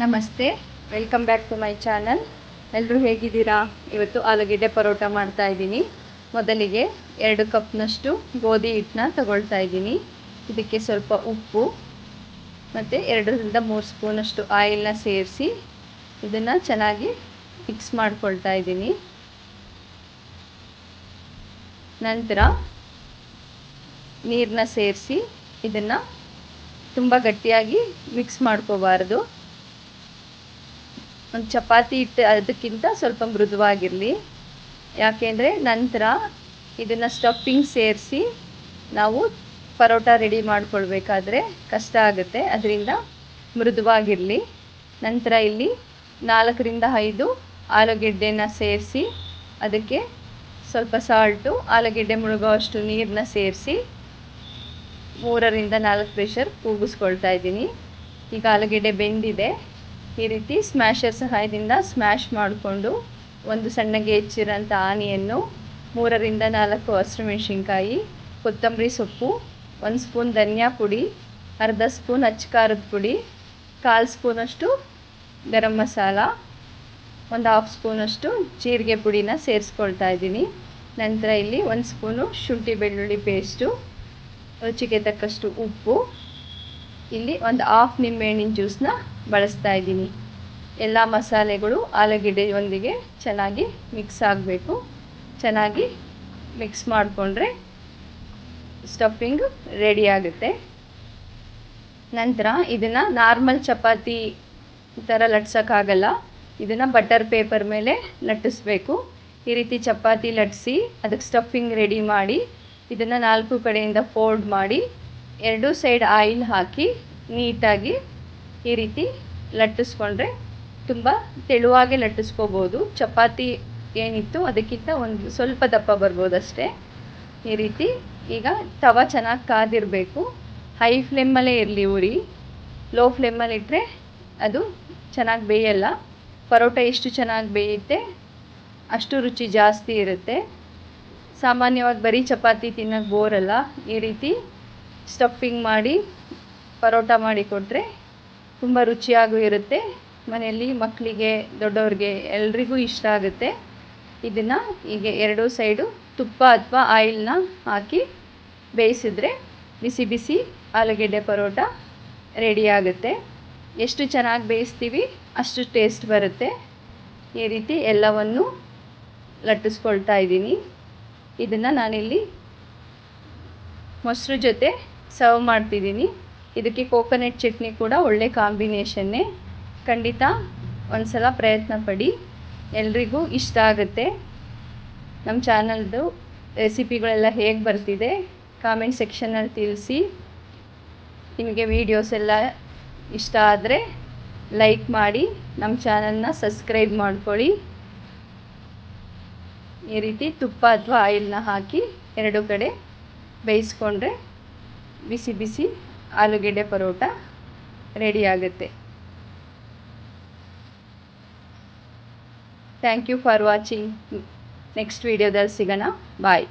ನಮಸ್ತೆ. Welcome back to my channel ಎಲ್ಲರೂ ಹೇಗಿದ್ದೀರಾ? ಇವತ್ತು ಆಲೂಗೆಡ್ಡೆ ಪರೋಟ ಮಾಡ್ತಾ ಇದ್ದೀನಿ. ಮೊದಲಿಗೆ ಎರಡು ಕಪ್ನಷ್ಟು ಗೋಧಿ ಹಿಟ್ಟನ್ನ ತಗೊಳ್ತಾ ಇದ್ದೀನಿ. ಇದಕ್ಕೆ ಸ್ವಲ್ಪ ಉಪ್ಪು, ಮತ್ತು ಎರಡರಿಂದ ಮೂರು ಸ್ಪೂನಷ್ಟು ಆಯಿಲ್ನ ಸೇರಿಸಿ ಇದನ್ನು ಚೆನ್ನಾಗಿ ಮಿಕ್ಸ್ ಮಾಡ್ಕೊಳ್ತಾ ಇದ್ದೀನಿ. ನಂತರ ನೀರನ್ನ ಸೇರಿಸಿ ಇದನ್ನು ತುಂಬ ಗಟ್ಟಿಯಾಗಿ ಮಿಕ್ಸ್ ಮಾಡ್ಕೋಬಾರ್ದು. ಒಂದು ಚಪಾತಿ ಹಿಟ್ಟು ಅದಕ್ಕಿಂತ ಸ್ವಲ್ಪ ಮೃದುವಾಗಿರಲಿ. ಯಾಕೆಂದರೆ ನಂತರ ಇದನ್ನು ಸ್ಟಫಿಂಗ್ ಸೇರಿಸಿ ನಾವು ಪರೋಟ ರೆಡಿ ಮಾಡ್ಕೊಳ್ಬೇಕಾದ್ರೆ ಕಷ್ಟ ಆಗುತ್ತೆ. ಅದರಿಂದ ಮೃದುವಾಗಿರಲಿ. ನಂತರ ಇಲ್ಲಿ ನಾಲ್ಕರಿಂದ ಐದು ಆಲೂಗೆಡ್ಡೆನ ಸೇರಿಸಿ ಅದಕ್ಕೆ ಸ್ವಲ್ಪ ಸಾಲ್ಟು, ಆಲೂಗೆಡ್ಡೆ ಮುಳುಗೋವಷ್ಟು ನೀರನ್ನ ಸೇರಿಸಿ ಮೂರರಿಂದ ನಾಲ್ಕು ಪ್ರೆಷರ್ ಕೂಗಿಸ್ಕೊಳ್ತಾ ಇದ್ದೀನಿ. ಈಗ ಆಲೂಗೆಡ್ಡೆ ಬೆಂದಿದೆ. ಈ ರೀತಿ ಸ್ಮ್ಯಾಶರ್ ಸಹಾಯದಿಂದ ಸ್ಮ್ಯಾಶ್ ಮಾಡಿಕೊಂಡು ಒಂದು ಸಣ್ಣಗೆ ಹೆಚ್ಚಿರೋಂಥ ಆನಿಯನ್ನು ಮೂರರಿಂದ ನಾಲ್ಕು ಹಸಿಮೆಣ್ಸಿನ್ಕಾಯಿ ಕೊತ್ತಂಬರಿ ಸೊಪ್ಪು, ಒಂದು ಸ್ಪೂನ್ ಧನಿಯಾ ಪುಡಿ, ಅರ್ಧ ಸ್ಪೂನ್ ಅಚ್ಚ ಖಾರದ ಪುಡಿ, ಕಾಲು ಸ್ಪೂನಷ್ಟು ಗರಂ ಮಸಾಲ, ಒಂದು ಹಾಫ್ ಸ್ಪೂನಷ್ಟು ಜೀರಿಗೆ ಪುಡಿನ ಸೇರಿಸ್ಕೊಳ್ತಾ ಇದ್ದೀನಿ. ನಂತರ ಇಲ್ಲಿ ಒಂದು ಸ್ಪೂನು ಶುಂಠಿ ಬೆಳ್ಳುಳ್ಳಿ ಪೇಸ್ಟು ರುಚಿಗೆ ತಕ್ಕಷ್ಟು ಉಪ್ಪು ಇಲ್ಲಿ ಒಂದು ಹಾಫ್ ನಿಂಬೆಹಣ್ಣಿನ ಜ್ಯೂಸ್ನ ಬಳಸ್ತಾ ಇದ್ದೀನಿ. ಎಲ್ಲ ಮಸಾಲೆಗಳು ಆಲೂಗೆಡ್ಡೆಯೊಂದಿಗೆ ಚೆನ್ನಾಗಿ ಮಿಕ್ಸ್ ಆಗಬೇಕು. ಚೆನ್ನಾಗಿ ಮಿಕ್ಸ್ ಮಾಡಿಕೊಂಡ್ರೆ ಸ್ಟಫಿಂಗ್ ರೆಡಿ ಆಗುತ್ತೆ. ನಂತರ ಇದನ್ನು ನಾರ್ಮಲ್ ಚಪಾತಿ ಥರ ಲಟ್ಸೋಕ್ಕಾಗಲ್ಲ. ಇದನ್ನು ಬಟರ್ ಪೇಪರ್ ಮೇಲೆ ಲಟ್ಟಿಸ್ಬೇಕು. ಈ ರೀತಿ ಚಪಾತಿ ಲಟ್ಟಿಸಿ ಅದಕ್ಕೆ ಸ್ಟಫಿಂಗ್ ರೆಡಿ ಮಾಡಿ ಇದನ್ನು ನಾಲ್ಕು ಕಡೆಯಿಂದ ಫೋಲ್ಡ್ ಮಾಡಿ ಎರಡು ಸೈಡ್ ಆಯಿಲ್ ಹಾಕಿ ನೀಟಾಗಿ ಈ ರೀತಿ ಲಟ್ಟಿಸ್ಕೊಂಡ್ರೆ ತುಂಬ ತೆಳುವಾಗಿ ಲಟ್ಟಿಸ್ಕೋಬೋದು. ಚಪಾತಿ ಏನಿತ್ತು ಅದಕ್ಕಿಂತ ಒಂದು ಸ್ವಲ್ಪ ದಪ್ಪ ಬರ್ಬೋದು ಅಷ್ಟೇ ಈ ರೀತಿ ಈಗ ತವ ಚೆನ್ನಾಗಿ ಕಾದಿರಬೇಕು. ಹೈ ಫ್ಲೇಮಲ್ಲೇ ಇರಲಿ ಉರಿ. ಲೋ ಫ್ಲೇಮಲ್ಲಿ ಇಟ್ಟರೆ ಅದು ಚೆನ್ನಾಗಿ ಬೇಯಲ್ಲ. ಪರೋಟ ಎಷ್ಟು ಚೆನ್ನಾಗಿ ಬೇಯುತ್ತೆ. ಅಷ್ಟು ರುಚಿ ಜಾಸ್ತಿ ಇರುತ್ತೆ. ಸಾಮಾನ್ಯವಾಗಿ ಬರೀ ಚಪಾತಿ ತಿನ್ನೋಕ್ಕೆ ಬೋರಲ್ಲ. ಈ ರೀತಿ ಸ್ಟಫಿಂಗ್ ಮಾಡಿ, ಪರೋಟ ಮಾಡಿ ಕೊಟ್ಟರೆ ತುಂಬ ರುಚಿಯಾಗೂ ಇರುತ್ತೆ. ಮನೆಯಲ್ಲಿ ಮಕ್ಕಳಿಗೆ, ದೊಡ್ಡವ್ರಿಗೆ ಎಲ್ರಿಗೂ ಇಷ್ಟ ಆಗುತ್ತೆ. ಇದನ್ನು ಹೀಗೆ ಎರಡೂ ಸೈಡು ತುಪ್ಪ ಅಥವಾ ಆಯಿಲ್ನ ಹಾಕಿ ಬೇಯಿಸಿದ್ರೆ ಬಿಸಿ ಬಿಸಿ ಆಲೂಗೆಡ್ಡೆ ಪರೋಟ ರೆಡಿ ಆಗುತ್ತೆ. ಎಷ್ಟು ಚೆನ್ನಾಗಿ ಬೇಯಿಸ್ತೀವಿ ಅಷ್ಟು ಟೇಸ್ಟ್ ಬರುತ್ತೆ. ಈ ರೀತಿ ಎಲ್ಲವನ್ನು ಲಟ್ಟಿಸ್ಕೊಳ್ತಾ ಇದ್ದೀನಿ. ಇದನ್ನು ನಾನಿಲ್ಲಿ ಮೊಸರು ಜೊತೆ ಸರ್ವ್ ಮಾಡ್ತಿದ್ದೀನಿ ಇದಕ್ಕೆ ಕೋಕೋನೆಟ್ ಚಟ್ನಿ ಕೂಡ ಒಳ್ಳೆ ಕಾಂಬಿನೇಷನ್ನೇ ಖಂಡಿತ ಒಂದು ಸಲ ಪ್ರಯತ್ನ ಪಡಿ. ಎಲ್ರಿಗೂ ಇಷ್ಟ ಆಗುತ್ತೆ. ನಮ್ಮ ಚಾನಲ್ದು ರೆಸಿಪಿಗಳೆಲ್ಲ ಹೇಗೆ ಬರ್ತಿದೆ ಕಾಮೆಂಟ್ ಸೆಕ್ಷನಲ್ಲಿ ತಿಳಿಸಿ. ನಿಮಗೆ ವೀಡಿಯೋಸ್ ಎಲ್ಲ ಇಷ್ಟ ಆದರೆ ಲೈಕ್ ಮಾಡಿ ನಮ್ಮ ಚಾನಲ್ನ ಸಬ್ಸ್ಕ್ರೈಬ್ ಮಾಡ್ಕೊಳ್ಳಿ. ಈ ರೀತಿ ತುಪ್ಪ ಅಥವಾ ಆಯಿಲ್ನ ಹಾಕಿ ಎರಡು ಕಡೆ ಬೇಯಿಸ್ಕೊಂಡ್ರೆ ಬಿಸಿ ಬಿಸಿ ಆಲೂಗೆಡ್ಡೆ paratha ರೆಡಿಯಾಗುತ್ತೆ thank you for watching next ವೀಡಿಯೋದಲ್ಲಿ ಸಿಗೋಣ. ಬಾಯ್